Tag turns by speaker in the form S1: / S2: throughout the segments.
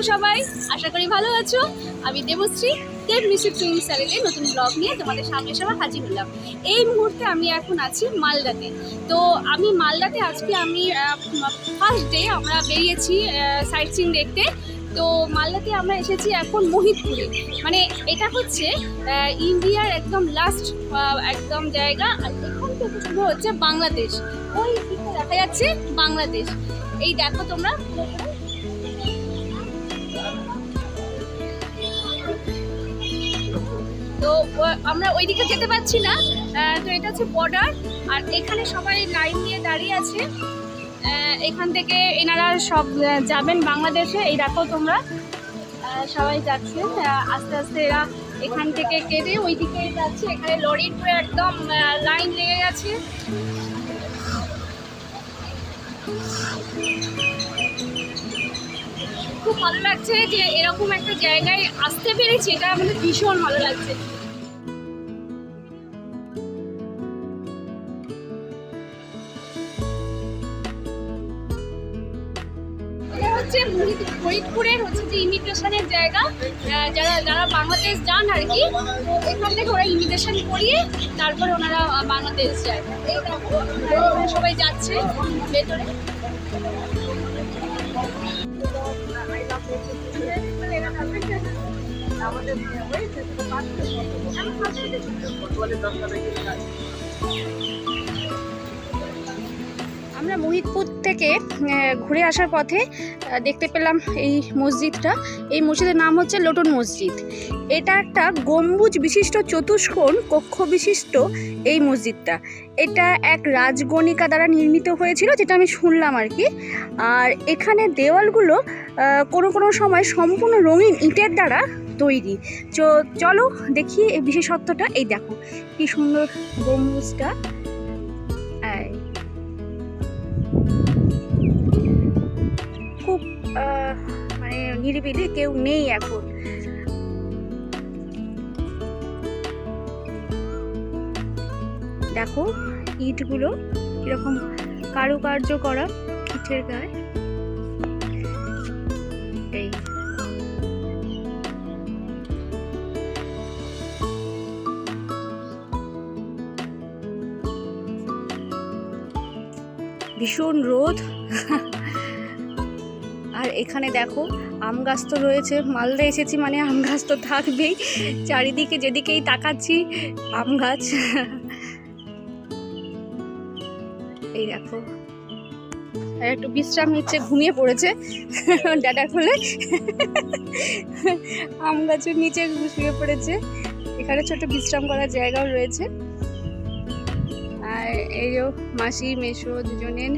S1: আছো সবাই? আশা করি ভালো আছো। আমি দেবশ্রী, দেব মিউজিক টুইন চ্যানেলে নতুন ব্লগ নিয়ে তোমাদের সামনে সবাই হাজির হলাম। এই মুহূর্তে আমি এখন আছি মালদাতে। তো আমি মালদাতে আজকে আমি ফার্স্ট ডে আমরা বেরিয়েছি সাইট সিন দেখতে। তো মালদাতে আমরা এসেছি এখন মোহিতপুরে। মানে এটা হচ্ছে ইন্ডিয়ার একদম লাস্ট একদম জায়গা। আর এখান শুরু হচ্ছে বাংলাদেশ। ওই দেখা যাচ্ছে বাংলাদেশ। এই দেখো তোমরা। তো আমরা ওইদিকে যেতে পারছি না। তো এটা হচ্ছে বর্ডার আর এখানে সবাই লাইন দিয়ে দাঁড়িয়ে আছে। এখান থেকে এনারা সব যাবেন বাংলাদেশে। এই দেখো তোমরা। সবাই যাচ্ছে। আস্তে আস্তে এরা এখান থেকে কেটে ওইদিকে যাচ্ছে। এখানে লরির পুরো একদম লাইন লেগে গেছে। খুব ভালো লাগছে যে এরকম একটা জায়গায় আসতে পেরেছি, এটা আমাদের ভীষণ ভালো লাগছে। হচ্ছে ফরিদপুরের হচ্ছে যে ইমিগ্রেশনের জায়গা। যারা যারা বাংলাদেশ যান আর কি, এখান থেকে ওরা ইমিগ্রেশন করিয়ে তারপরে ওনারা বাংলাদেশ যায়। সবাই যাচ্ছে ভেতরে। আমরা মোহিতপুর থেকে ঘুরে আসার পথে দেখতে পেলাম এই মসজিদটা। এই মসজিদের নাম হচ্ছে লোটন মসজিদ। এটা একটা গম্বুজ বিশিষ্ট চতুষ্কোণ কক্ষ বিশিষ্ট এই মসজিদটা। এটা এক রাজগণিকা দ্বারা নির্মিত হয়েছিল যেটা আমি শুনলাম আর কি। আর এখানে দেওয়ালগুলো কোনো কোনো সময় সম্পূর্ণ রঙিন ইটের দ্বারা তৈরি। চলো দেখি এই বিশেষত্বটা। এই দেখো, কি সুন্দর গম্বুজটা খুব মানে নিরিবিলি, কেউ নেই এখন। দেখো, ইটগুলো কীরকম কারুকার্য করা, ইটের গায়ে। ভীষণ রোদ। আর এখানে দেখো, আম গাছ তো রয়েছে। মালদা এসেছি মানে আম গাছ তো থাকবেই। চারিদিকে যেদিকেই তাকাচ্ছি, আম গাছ। এই দেখো। একটু বিশ্রাম নিচ্ছে, ঘুমিয়ে পড়েছে। ডাটা খুলে। আম গাছের নিচে শুয়ে পড়েছে। এখানে ছোট বিশ্রাম করার জায়গাও রয়েছে। এই যে মাসি মেশো দুজনের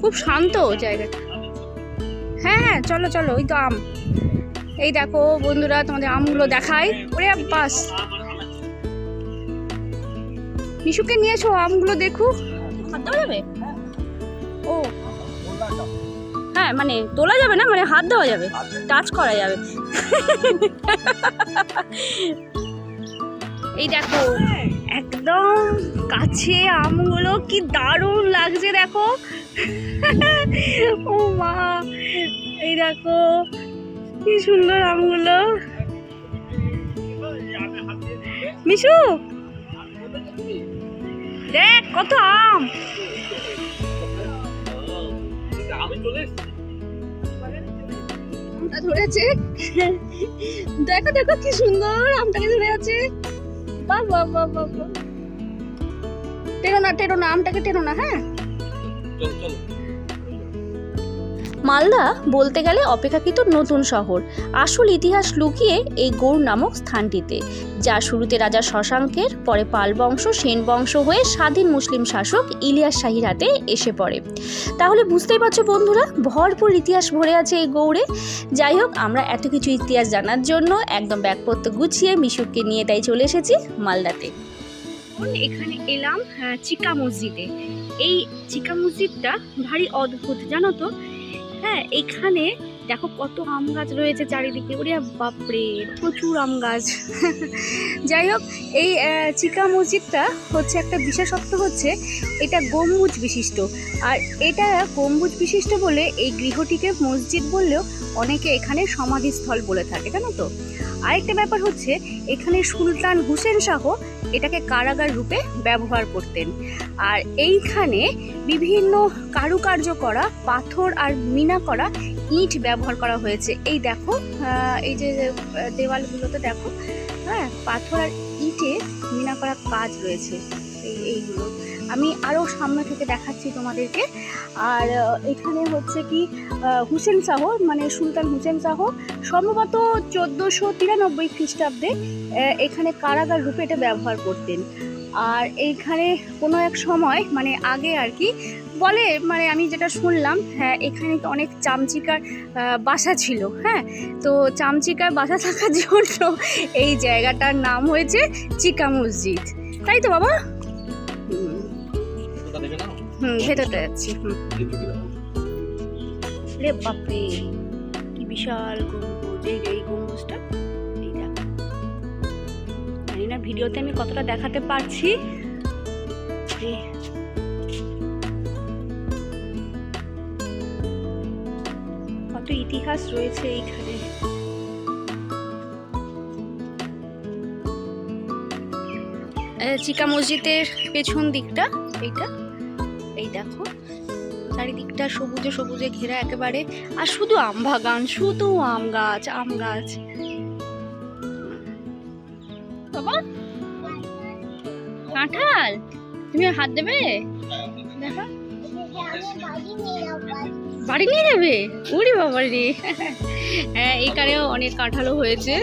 S1: খুব শান্ত জায়গাটা। হ্যাঁ হ্যাঁ চলো চলো ওই তো আম। এই দেখো বন্ধুরা তোমাদের আমগুলো দেখাই। ওরে বাস মিশুকে নিয়ে এসো আমগুলো দেখুক হাত দেওয়া যাবে? ও। হ্যাঁ মানে তোলা যাবে না? মানে হাত দেওয়া যাবে। টাচ করা যাবে। এই দেখো, একদম কাছে আমগুলো কি দারুণ লাগছে দেখো। ও মা, এই দেখো, কি সুন্দর আমগুলো। মিশু, দেখ কত আম। ধরেছে। দেখো দেখো, কি সুন্দর আমটাকে ধরে আছে বাহ বাহ বাহ বাহ বাহ। টেনো না টেনো না আমটাকে টেনো না হ্যাঁ
S2: মালদা বলতে গেলে অপেক্ষাকৃত নতুন শহর। আসল ইতিহাস লুকিয়ে এই গৌড় নামক স্থানটিতে যা শুরুতে রাজা শশাঙ্কের পরে পাল বংশ সেন বংশ হয়ে স্বাধীন মুসলিম শাসক ইলিয়াস শাহীর হাতে এসে পড়ে। তাহলে বুঝতেই পারছ বন্ধুরা ভরপুর ইতিহাস ভরে আছে এই গৌড়ে। যাই হোক আমরা এত কিছু ইতিহাস জানার জন্য একদম ব্যাগপত্র গুছিয়ে মিশুককে নিয়ে তাই চলে এসেছি মালদাতে।
S1: এখানে এলাম আহ, চিকা মসজিদে। এই চিকা মসজিদটা ভারী অদ্ভুত জানো তো? হ্যাঁ এখানে দেখো কত আম গাছ রয়েছে চারিদিকে। ওরে বাপরে, প্রচুর আম গাছ। যাই হোক, এই চিকা মসজিদটা হচ্ছে একটা বিশেষত্ব হচ্ছে, এটা গম্বুজ বিশিষ্ট। আর এটা গম্বুজ বিশিষ্ট বলে এই গৃহটিকে মসজিদ বললেও অনেকে এখানে সমাধিস্থল বলে থাকে, জানো তো? আরেকটা ব্যাপার হচ্ছে, এখানে সুলতান হুসেন শাহ এটাকে কারাগার রূপে ব্যবহার করতেন। আর এইখানে বিভিন্ন কারুকার্য করা, পাথর আর মিনা করা ইট ব্যবহার করা হয়েছে। এই দেখো এই যে দেওয়ালগুলোতে দেখো হ্যাঁ পাথর আর ইটে মিনা করা কাজ রয়েছে। এই, এইগুলো। আমি আরও সামনে থেকে দেখাচ্ছি তোমাদেরকে। আর এখানে হচ্ছে কি হুসেন শাহ মানে সুলতান হুসেন শাহ সম্ভবত চোদ্দোশো তিরানব্বই খ্রিস্টাব্দে এখানে কারাগার রূপে এটা ব্যবহার করতেন। আর এইখানে কোনো এক সময় মানে আগে আর কি, বলে মানে আমি যেটা শুনলাম হ্যাঁ এখানে অনেক চামচিকার বাসা ছিল হ্যাঁ? তো চামচিকার বাসা থাকার জন্য এই জায়গাটার নাম হয়েছে চিকা মসজিদ। তাই তো বাবা? হুম ভেতরটা যাচ্ছি হুম। রে বাপরে কি বিশাল গম্বুজ এই এই গম্বুজটা এই দেখো জানি না ভিডিওতে আমি কতটা দেখাতে পারছি। রে। কত ইতিহাস রয়েছে এইখানে। চিকা মসজিদের পেছন দিকটা এইটা। এই দেখো, চারিদিকটা সবুজে সবুজে ঘেরা একেবারে। আর শুধু আম বাগান, শুধু আম গাছ আম গাছ। কাঁঠাল, তুমি হাত দেবে? বাড়ি নিয়ে যাবে? উড়ি বাবা রে। হ্যাঁ এখানেও অনেক কাঁঠালও হয়েছে।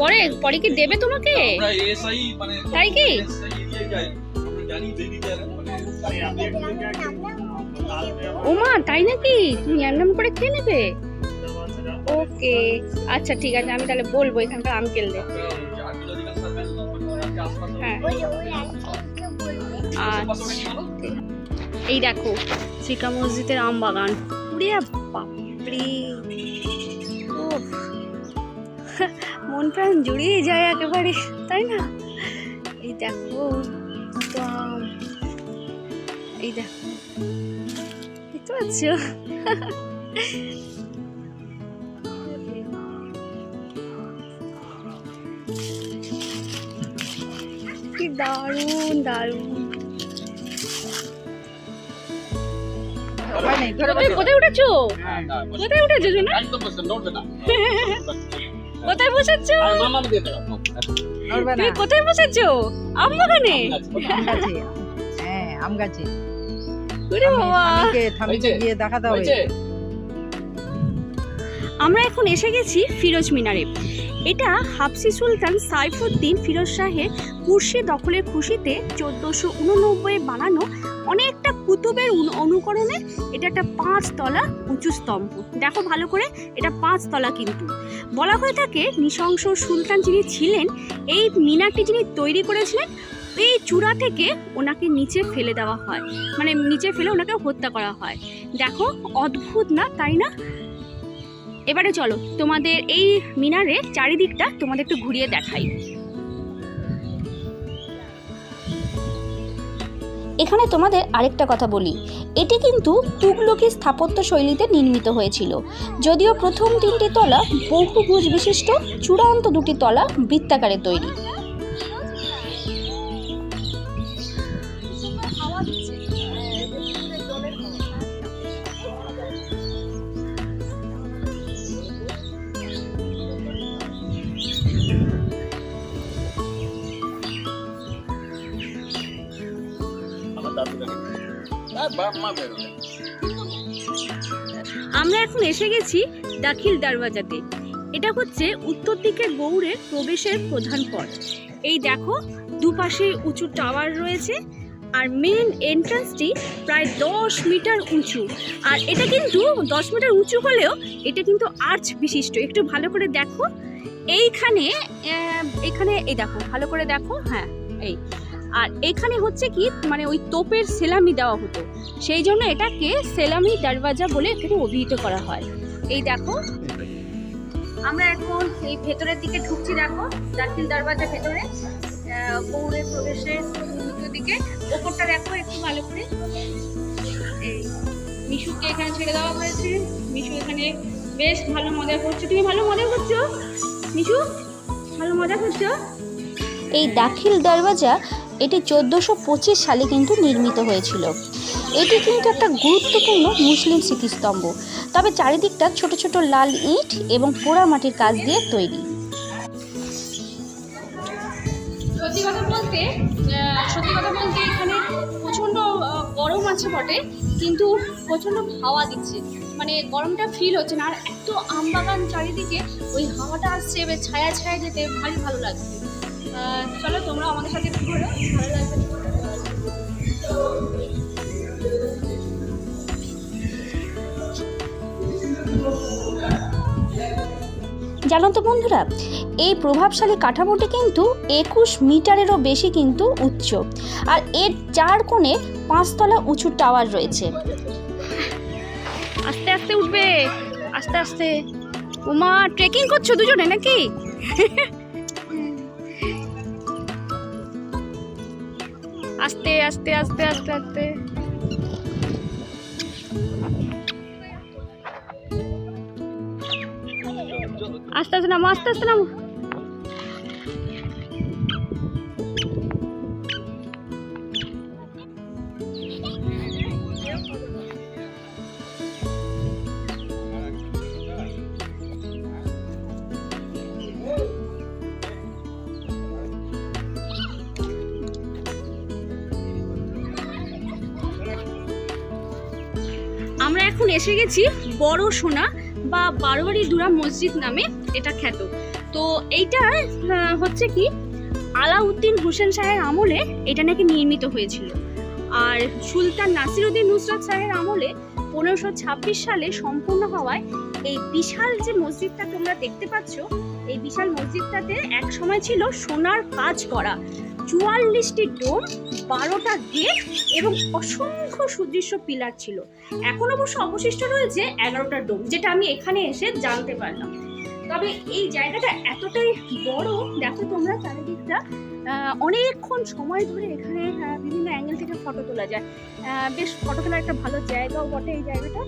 S1: পরে পরে কি দেবে তোমাকে? তাই কি?
S3: মানে
S1: ওমা, তাই নাকি? তুমি এমন করে খেয়ে নেবে? ওকে আচ্ছা ঠিক আছে, আমি তাহলে বলব এখানকার আঙ্কেলদের হ্যাঁ। আচ্ছা এই দেখো চিকা মসজিদের আম বাগান। উড়ে বাপরে। মন প্রাণ জুড়িয়ে যায় একেবারে, তাই না? এই দেখো। এই দেখো। দেখতে পাচ্ছ? কি দারুণ দারুণ। কোথায় উঠেছো? কোথায় উঠেছো কোথায় বসেছো? কোথায় বসেছো? আম বাগানে।
S4: আম গাছে। হ্যাঁ আম গাছে। গিয়ে দেখাতে হবে।
S1: আমরা এখন এসে গেছি ফিরোজ মিনারে। এটা হাফসি সুলতান সাইফুদ্দিন ফিরোজ শাহের কুর্সি দখলের খুশিতে চোদ্দোশো উননব্বই বানানো অনেকটা কুতুবের অনু- অনুকরণে এটা একটা পাঁচ তলা উঁচু স্তম্ভ। দেখো ভালো করে এটা পাঁচ তলা কিন্তু। বলা হয়ে থাকে নৃশংস সুলতান যিনি ছিলেন এই মিনারটি যিনি তৈরি করেছিলেন এই চূড়া থেকে ওনাকে নিচে ফেলে দেওয়া হয়। মানে নিচে ফেলে ওনাকে হত্যা করা হয়। দেখো, অদ্ভুত না, তাই না? এবারে চলো, তোমাদের এই মিনারের চারিদিকটা তোমাদের একটু ঘুরিয়ে দেখাই।
S2: এখানে তোমাদের আরেকটা কথা বলি। এটি কিন্তু তুগলকি স্থাপত্য শৈলীতে নির্মিত হয়েছিল। যদিও প্রথম তিনটি তলা বহুভুজ বিশিষ্ট, চূড়ান্ত দুটি তলা বৃত্তাকারে তৈরি।
S1: এখন এসে গেছি দাখিল দরওয়াজাতে। এটা হচ্ছে উত্তর দিকে গৌড়ের প্রবেশের প্রধান পথ। এই দেখো দুপাশে উঁচু টাওয়ার রয়েছে আর মেন এন্ট্রান্সটি প্রায় দশ মিটার উঁচু। আর এটা কিন্তু দশ মিটার উঁচু হলেও এটা কিন্তু আর্চ বিশিষ্ট। একটু ভালো করে দেখো। এইখানে এখানে এই দেখো, ভালো করে দেখো হ্যাঁ এই। আর এখানে হচ্ছে কি মানে ওই তোপের সেলামি দেওয়া হতো। সেই জন্য এটাকে সেলামি দরওয়াজা বলে এখানে অভিহিত করা হয়। এই দেখো। আমরা এখন এই ভেতরের দিকে ঢুকছি, দেখো দাখিল দরওয়াজা ভেতরে। গৌড়ের প্রবেশের দিকে। ওপরটা দেখো একটু ভালো করে। এই, মিশুকে এখানে ছেড়ে দেওয়া হয়েছে। মিশু এখানে বেশ ভালো মজা করছে। তুমি ভালো মজা করছ? মিশু, ভালো মজা করছ?
S2: এই দাখিল দরওয়াজা এটি চোদ্দোশো পঁচিশ সালে কিন্তু নির্মিত হয়েছিল। এটি কিন্তু একটা গুরুত্বপূর্ণ মুসলিম স্মৃতিস্তম্ভ। তবে চারিদিকটা ছোট ছোট লাল ইট এবং পোড়া মাটির কাজ দিয়ে তৈরি।
S1: সত্যি কথা বলতে সত্যি কথা বলতে এখানে প্রচণ্ড গরম আছে বটে, কিন্তু প্রচণ্ড হাওয়া দিচ্ছে। মানে গরমটা ফিল হচ্ছে না। আর এত আমবাগান চারিদিকে, ওই হাওয়াটা আসছে ছায়া ছায়া যেতে ভারী ভালো লাগছে। চলো তোমরা আমাদের সাথে একটু ঘোরো। ভালো লাগবে।
S2: জানো তো বন্ধুরা এই প্রভাবশালী কাঠামোটি কিন্তু একুশ মিটারেরও বেশি কিন্তু উচ্চ। আর এর চার কোণে পাঁচতলা উঁচু টাওয়ার রয়েছে।
S1: আস্তে আস্তে উঠবে। আস্তে আস্তে। উমা ট্রেকিং করছ দুজনে নাকি? আস্তে আস্তে আস্তে আস্তে আস্তে। আস্তে আস্তে নামো আস্তে আস্তে নামো। এখন এসে গেছি বড় সোনা বা বারোয়ারি দুরা মসজিদ নামে এটা খ্যাত। তো এইটা হচ্ছে কি, আলাউদ্দিন হোসেন শাহের আমলে এটা নাকি নির্মিত হয়েছিল। আর সুলতান নাসিরুদ্দিন নুসরত শাহের আমলে পনেরোশো সালে সম্পূর্ণ হওয়ায় এই বিশাল যে মসজিদটা তোমরা দেখতে পাচ্ছ, এই বিশাল মসজিদটাতে এক সময় ছিল সোনার কাজ করা। চুয়াল্লিশটি ডোম, বারোটা গেট এবং অসংখ্য সুদৃশ্য পিলার ছিল। এখন অবশ্য অবশিষ্ট রয়েছে এগারোটা ডোম, যেটা আমি এখানে এসে জানতে পারলাম। তবে এই জায়গাটা এতটাই বড়, দেখো তোমরা চারিদিকটা অনেকক্ষণ সময় ধরে এখানে বিভিন্ন অ্যাঙ্গেল থেকে ফটো তোলা যায়। বেশ ফটো তোলার একটা ভালো জায়গাও বটে এই জায়গাটা।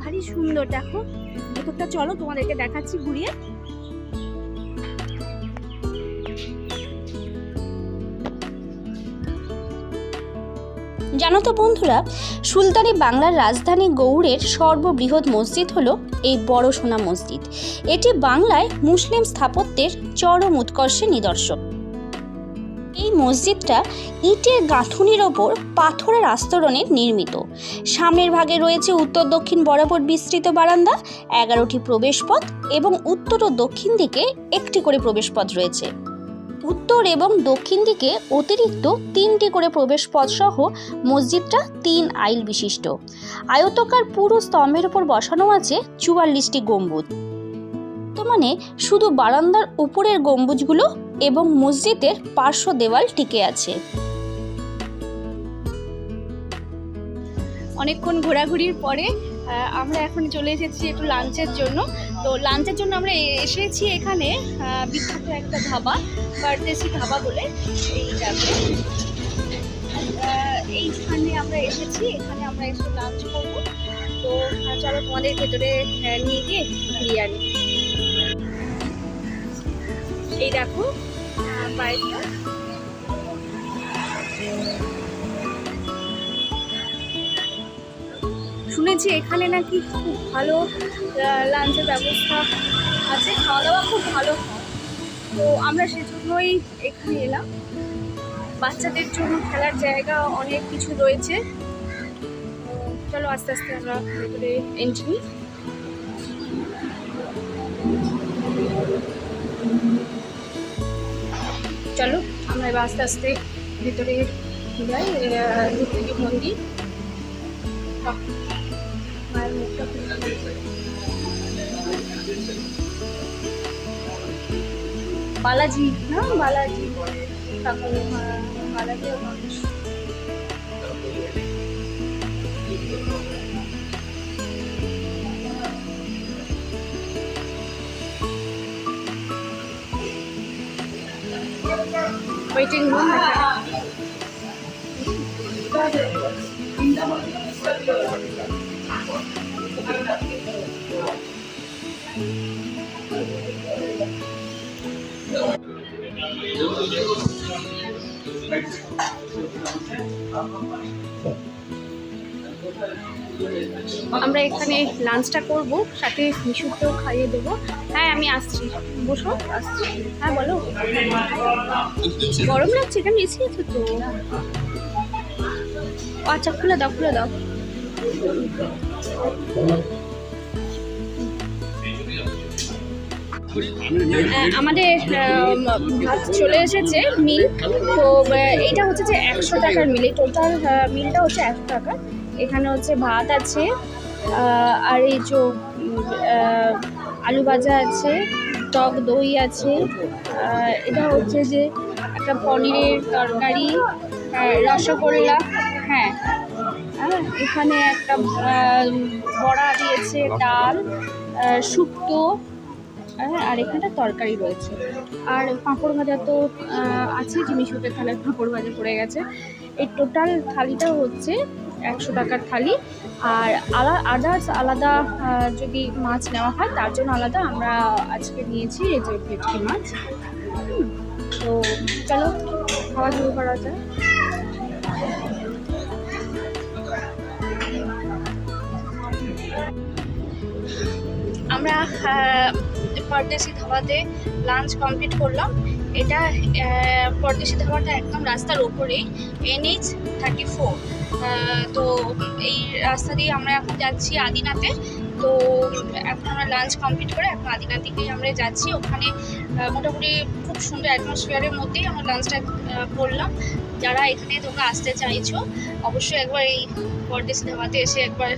S1: ভারী সুন্দর, দেখো। ভেতরটা চলো তোমাদেরকে দেখাচ্ছি, ঘুরিয়ে।
S2: জানো তো বন্ধুরা, সুলতানি বাংলার রাজধানী গৌড়ের সর্ববৃহৎ মসজিদ হলো এই বড় সোনা মসজিদ। এটি বাংলায় মুসলিম স্থাপত্যের চরম উৎকর্ষের নিদর্শন। এই মসজিদটা ইটের গাঁথুনির ওপর পাথরের আস্তরণে নির্মিত। সামনের ভাগে রয়েছে উত্তর দক্ষিণ বরাবর বিস্তৃত বারান্দা, এগারোটি প্রবেশপথ এবং উত্তর ও দক্ষিণ দিকে একটি করে প্রবেশপথ রয়েছে। উত্তর এবং দক্ষিণ দিকে অতিরিক্ত তিনটি করে প্রবেশপথ সহ মসজিদটা তিন আইল বিশিষ্ট। আয়তকার পুরো স্তম্ভের উপর বসানো আছে চুয়াল্লিশটি গম্বুজ। বর্তমানে শুধু বারান্দার উপরের গম্বুজগুলো এবং মসজিদের পার্শ্ব দেওয়াল টিকে আছে।
S1: অনেকক্ষণ ঘোরাঘুরির পরে আমরা এখন চলে এসেছি একটু লাঞ্চের জন্য। তো লাঞ্চের জন্য আমরা এসেছি এখানে বিখ্যাত একটা ধাবা পারদেশি ধাবা বলে এই যাবে এইখানে আমরা এসেছি এখানে আমরা এসে লাঞ্চ করব। তো চলো তোমাদের ভেতরে নিয়ে গিয়ে ঘুরিয়ে আনি এই দেখো আহ, শুনেছি এখানে নাকি খুব ভালো লাঞ্চের ব্যবস্থা আছে খাওয়া দাওয়া খুব ভালো তো আমরা সেজন্যই এখানে এলাম। বাচ্চাদের জন্য খেলার জায়গা অনেক কিছু রয়েছে। চলো আস্তে আস্তে আমরা ভেতরে এন্ট্রি চলো আমরা এবার আস্তে আস্তে ভেতরে যাই মন্দির। মায়ের মুখটা বালাজি না বালাজি ঠাকুর হ্যাঁ, মালাদিয়া মানুষ ওয়েটিং আমরা এখানে লাঞ্চটা করব, সাথে মিশুকেও খাইয়ে দেবো। হ্যাঁ আমি আসছি। বসো, আসছি। হ্যাঁ বলো। গরম লাগছে কেন এসি আছে তো। আচ্ছা খুলে দাও খুলে দাও। আমাদের ভাত চলে এসেছে, মিল। তো এইটা হচ্ছে যে একশো টাকার মিল। এই টোটাল মিলটা হচ্ছে একশো টাকা। এখানে হচ্ছে ভাত আছে আর এই যে আলু ভাজা আছে, টক দই আছে এটা হচ্ছে যে একটা পনিরের তরকারি রসগোল্লা হ্যাঁ। এখানে একটা বড়া দিয়েছে, ডাল শুক্তো আর এখানে তরকারি রয়েছে। আর পাঁপড় ভাজা তো আছে, জিনিস হতে থালায় পাঁপড় ভাজা পড়ে গেছে। এই টোটাল থালিটা হচ্ছে একশো টাকার থালি। আর আলা আদার্স আলাদা যদি মাছ নেওয়া হয়, তার জন্য আলাদা আমরা আজকে নিয়েছি এই যে ভেটকি মাছ। তো চলো, খাওয়া শুরু করা যায় আমরা পরদেশি ধাবাতে লাঞ্চ কমপ্লিট করলাম। এটা পরদেশি ধাবাটা একদম রাস্তার ওপরেই এনএইচ থার্টি ফোর তো এই রাস্তা দিয়ে আমরা এখন যাচ্ছি আদিনাতে। তো এখন আমরা লাঞ্চ কমপ্লিট করে এখন আদিনার দিকেই আমরা যাচ্ছি। ওখানে মোটামুটি খুব সুন্দর অ্যাটমসফিয়ারের মধ্যেই আমরা লাঞ্চটা করলাম। যারা এখানে তোমরা আসতে চাইছো, অবশ্যই একবার এই পরদেশি ধাবাতে এসে একবার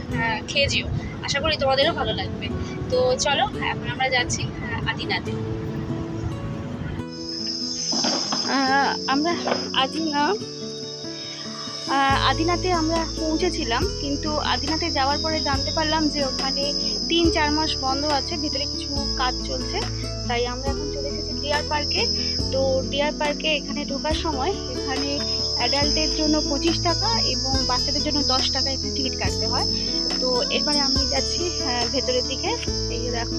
S1: খেয়ে যেও। আশা করি তোমাদেরও ভালো লাগবে। তো চলো, এখন আমরা যাচ্ছি আদিনাতে। আমরা আদিনা আদিনাতে আমরা পৌঁছেছিলাম, কিন্তু আদিনাতে যাওয়ার পরে জানতে পারলাম যে ওখানে তিন চার মাস বন্ধ আছে, ভিতরে কিছু কাজ চলছে। তাই আমরা এখন চলে এসেছি ডিয়ার পার্কে। তো ডিয়ার পার্কে এখানে ঢোকার সময় এখানে অ্যাডাল্টের জন্য পঁচিশ টাকা এবং বাচ্চাদের জন্য দশ টাকা একটু টিকিট কাটতে হয়। তো এরপরে আমি যাচ্ছি আহ, ভেতরের দিকে। এই দেখো।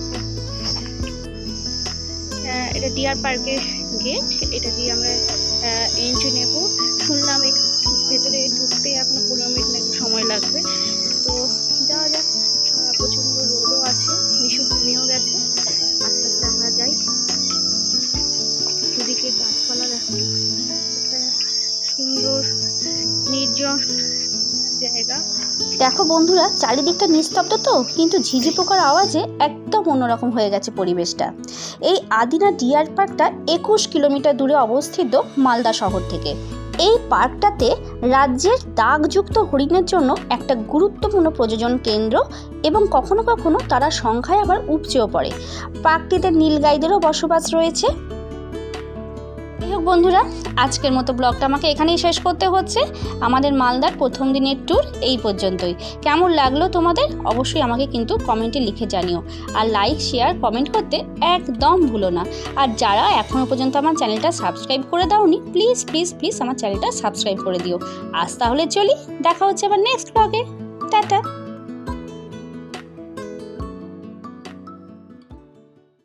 S1: এটা ডিয়ার পার্কের গেট এটা দিয়ে আমরা এন্ট্রি নেব। শুনলাম ভেতরে ঢুকতে এখন পনেরো মিনিট নাকি সময় লাগবে। তো যাওয়া যাক। প্রচণ্ড রোদও আছে মিশু ঘুমিয়েও গেছে। আস্তে আস্তে আমরা যাই। দুদিকে গাছপালা দেখো। সুন্দর, নির্জন জায়গা।
S2: দেখো বন্ধুরা, চারিদিকটা নিস্তব্ধ তো, কিন্তু ঝিঝি পোকার আওয়াজে একদম অন্যরকম হয়ে গেছে পরিবেশটা। এই আদিনা ডিয়ার পার্কটা একুশ কিলোমিটার দূরে অবস্থিত মালদা শহর থেকে। এই পার্কটাতে রাজ্যের দাগযুক্ত হরিণের জন্য একটা গুরুত্বপূর্ণ প্রযোজন কেন্দ্র এবং কখনো কখনো তারা সংখ্যায় আবার উপচেও পড়ে। পার্কটিতে নীলগাইদেরও বসবাস রয়েছে। বন্ধুরা, আজকের মতো ব্লগটা আমাকে এখানেই শেষ করতে হচ্ছে। আমাদের মালদার প্রথম দিনের ট্যুর এই পর্যন্তই। কেমন লাগল তোমাদের? অবশ্যই আমাকে কিন্তু কমেন্টে লিখে জানিও। আর লাইক শেয়ার কমেন্ট করতে একদম ভুলো না। আর যারা এখনও পর্যন্ত আমার চ্যানেলটা সাবস্ক্রাইব করে দাওনি প্লিজ প্লিজ প্লিজ আমার চ্যানেলটা সাবস্ক্রাইব করে দিও। আজ তাহলে চলি, দেখা হচ্ছে আবার নেক্সট ব্লগে টাটা।